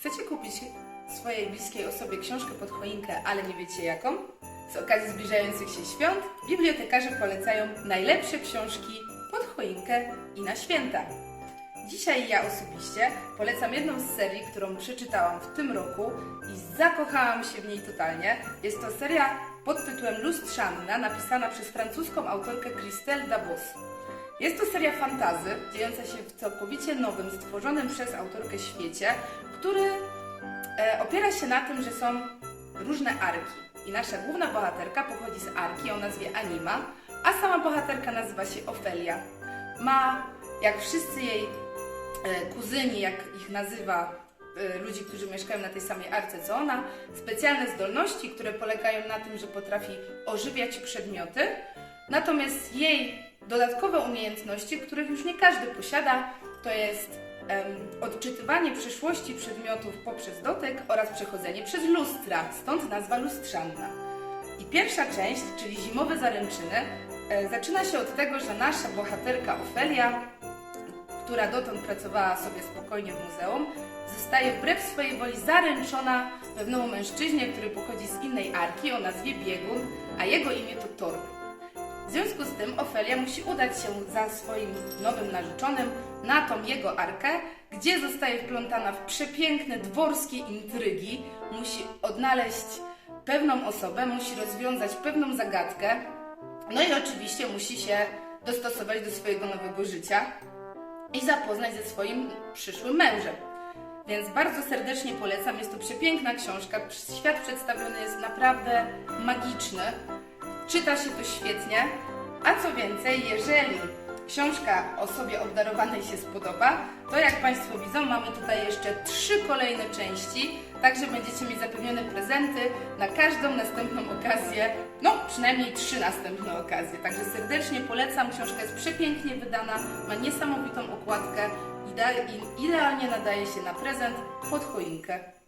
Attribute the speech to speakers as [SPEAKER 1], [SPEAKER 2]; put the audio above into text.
[SPEAKER 1] Chcecie kupić swojej bliskiej osobie książkę pod choinkę, ale nie wiecie jaką? Z okazji zbliżających się świąt bibliotekarze polecają najlepsze książki pod choinkę i na święta. Dzisiaj ja osobiście polecam jedną z serii, którą przeczytałam w tym roku i zakochałam się w niej totalnie. Jest to seria pod tytułem Lustrzanna, napisana przez francuską autorkę Christelle Dabos. Jest to seria fantazy, dziejąca się w całkowicie nowym, stworzonym przez autorkę świecie, który e, opiera się na tym, że są różne arki. I nasza główna bohaterka pochodzi z arki o nazwie Anima, a sama bohaterka nazywa się Ofelia. Ma, jak wszyscy jej e, kuzyni, jak ich nazywa e, ludzi, którzy mieszkają na tej samej arce co ona, specjalne zdolności, które polegają na tym, że potrafi ożywiać przedmioty. Natomiast jej dodatkowe umiejętności, których już nie każdy posiada, to jest em, odczytywanie przyszłości przedmiotów poprzez dotyk oraz przechodzenie przez lustra, stąd nazwa lustrzanna. I pierwsza część, czyli zimowe zaręczyny, e, zaczyna się od tego, że nasza bohaterka Ofelia, która dotąd pracowała sobie spokojnie w muzeum, zostaje wbrew swojej woli zaręczona pewnemu mężczyźnie, który pochodzi z innej arki o nazwie Biegun, a jego imię to Thor. W związku z tym Ofelia musi udać się za swoim nowym narzeczonym na tą jego arkę, gdzie zostaje wplątana w przepiękne dworskie intrygi, musi odnaleźć pewną osobę, musi rozwiązać pewną zagadkę, no i oczywiście musi się dostosować do swojego nowego życia i zapoznać ze swoim przyszłym mężem. Więc bardzo serdecznie polecam. Jest to przepiękna książka. Świat przedstawiony jest naprawdę magiczny. Czyta się to świetnie. A co więcej, jeżeli książka osobie obdarowanej się spodoba, to jak Państwo widzą, mamy tutaj jeszcze trzy kolejne części, także będziecie mieć zapewnione prezenty na każdą następną okazję, no przynajmniej trzy następne okazje. Także serdecznie polecam, książka jest przepięknie wydana, ma niesamowitą okładkę i idealnie nadaje się na prezent pod choinkę.